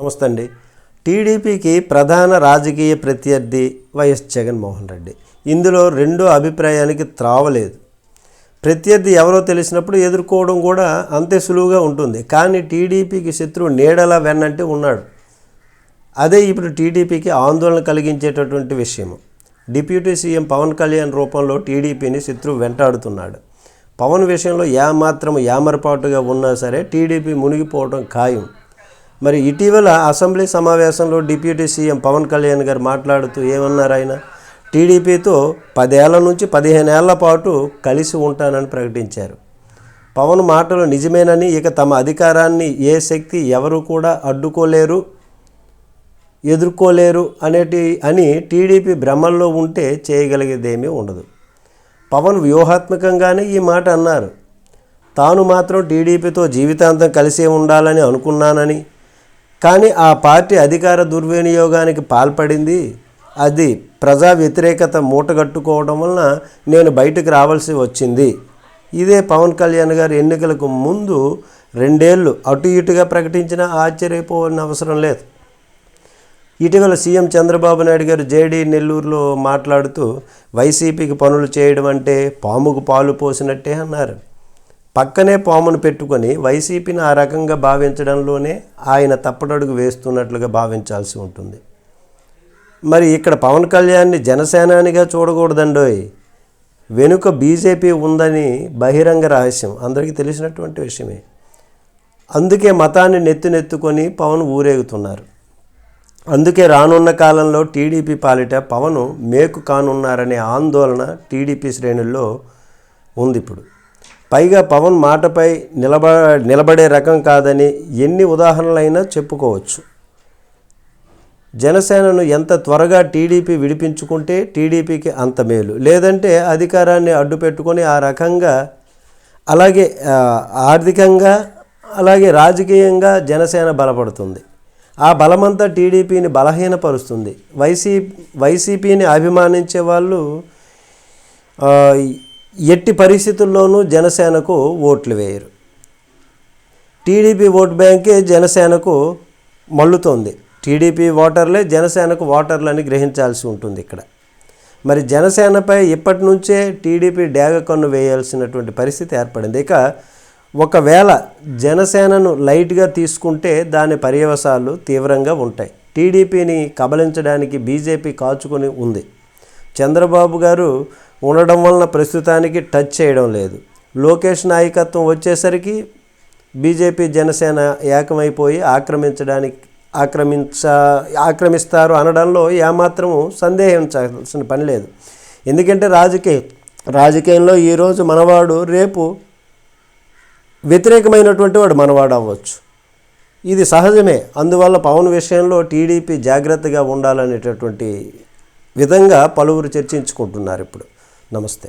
నమస్తే అండి టీడీపీకి ప్రధాన రాజకీయ ప్రత్యర్థి వైఎస్ జగన్మోహన్ రెడ్డి. ఇందులో రెండో అభిప్రాయానికి త్రావలేదు. ప్రత్యర్థి ఎవరో తెలిసినప్పుడు ఎదుర్కోవడం కూడా అంతే సులువుగా ఉంటుంది. కానీ టీడీపీకి శత్రువు నీడలా వెన్నంటే ఉన్నాడు. అదే ఇప్పుడు టీడీపీకి ఆందోళన కలిగించేటటువంటి విషయము. డిప్యూటీ సీఎం పవన్ కళ్యాణ్ రూపంలో టీడీపీని శత్రువు వెంటాడుతున్నాడు. పవన్ విషయంలో ఏమాత్రం యామరపాటుగా ఉన్నా సరే టీడీపీ మునిగిపోవడం ఖాయం. మరి ఇటీవల అసెంబ్లీ సమావేశంలో డిప్యూటీ సీఎం పవన్ కళ్యాణ్ గారు మాట్లాడుతూ ఏమన్నారు ఆయన? టీడీపీతో పదేళ్ళ నుంచి పదిహేను ఏళ్ళ పాటు కలిసి ఉంటానని ప్రకటించారు. పవన్ మాటలు నిజమేనని ఇక తమ అధికారాన్ని ఏ శక్తి ఎవరు కూడా అడ్డుకోలేరు ఎదుర్కోలేరు అనేటి అని టీడీపీ భ్రమల్లో ఉంటే చేయగలిగేదేమీ ఉండదు. పవన్ వ్యూహాత్మకంగానే ఈ మాట అన్నారు. తాను మాత్రం టీడీపీతో జీవితాంతం కలిసే ఉండాలని అనుకున్నానని కానీ ఆ పార్టీ అధికార దుర్వినియోగానికి పాల్పడింది. అది ప్రజా వ్యతిరేకత మూటగట్టుకోవడం వలన నేను బయటకు రావాల్సి వచ్చింది. ఇదే పవన్ కళ్యాణ్ గారు ఎన్నికలకు ముందు రెండేళ్ళు అటు ఇటుగా ప్రకటించినా ఆశ్చర్యపోవాలని అవసరం లేదు. ఇటీవల సీఎం చంద్రబాబు నాయుడు గారు జేడీ నెల్లూరులో మాట్లాడుతూ వైసీపీకి పనులు చేయడం అంటే పాముకు పాలు పోసినట్టే అన్నారు. పక్కనే పామును పెట్టుకొని వైసీపీని ఆ రకంగా భావించడంలోనే ఆయన తప్పటడుగు వేస్తున్నట్లుగా భావించాల్సి ఉంటుంది. మరి ఇక్కడ పవన్ కళ్యాణ్ని జనసేనానిగా చూడకూడదండోయ్. వెనుక బీజేపీ ఉందని బహిరంగ రహస్యం. అందరికీ తెలిసినటువంటి విషయమే. అందుకే మతాన్ని నెత్తినెత్తుకొని పవన్ ఊరేగుతున్నారు. అందుకే రానున్న కాలంలో టీడీపీ పాలిట పవన్ మేకు కానున్నారనే ఆందోళన టీడీపీ శ్రేణుల్లో ఉంది ఇప్పుడు. పైగా పవన్ మాటపై నిలబ నిలబడే రకం కాదని ఎన్ని ఉదాహరణలైనా చెప్పుకోవచ్చు. జనసేనను ఎంత త్వరగా టీడీపీ విడిపించుకుంటే టీడీపీకి అంత మేలు. లేదంటే అధికారాన్ని అడ్డు పెట్టుకొని ఆ రకంగా అలాగే ఆర్థికంగా అలాగే రాజకీయంగా జనసేన బలపడుతుంది. ఆ బలమంతా టీడీపీని బలహీనపరుస్తుంది. వైసీ వైసీపీని అభిమానించే వాళ్ళు ఎట్టి పరిస్థితుల్లోనూ జనసేనకు ఓట్లు వేయరు. టీడీపీ ఓట్ బ్యాంకే జనసేనకు మళ్ళుతోంది. టీడీపీ ఓటర్లే జనసేనకు ఓటర్లని గ్రహించాల్సి ఉంటుంది ఇక్కడ. మరి జనసేనపై ఇప్పటి నుంచే టీడీపీ డేగ కన్ను వేయాల్సినటువంటి పరిస్థితి ఏర్పడింది. ఇక ఒకవేళ జనసేనను లైట్గా తీసుకుంటే దాని పర్యవసాలు తీవ్రంగా ఉంటాయి. టీడీపీని కబలించడానికి బీజేపీ కాచుకొని ఉంది. చంద్రబాబు గారు ఉండడం వలన ప్రస్తుతానికి టచ్ చేయడం లేదు. లోకేష్ నాయకత్వం వచ్చేసరికి బీజేపీ జనసేన ఏకమైపోయి ఆక్రమించడానికి ఆక్రమించ ఆక్రమిస్తారు అనడంలో ఏమాత్రము సందేహించాల్సిన పని లేదు. ఎందుకంటే రాజకీయ రాజకీయంలో ఈరోజు మనవాడు రేపు వ్యతిరేకమైనటువంటి వాడు మనవాడు అవ్వచ్చు. ఇది సహజమే. అందువల్ల పవన్ విషయంలో టీడీపీ జాగ్రత్తగా ఉండాలనేటటువంటి విధంగా పలువురు చర్చించుకుంటున్నారు ఇప్పుడు. నమస్తే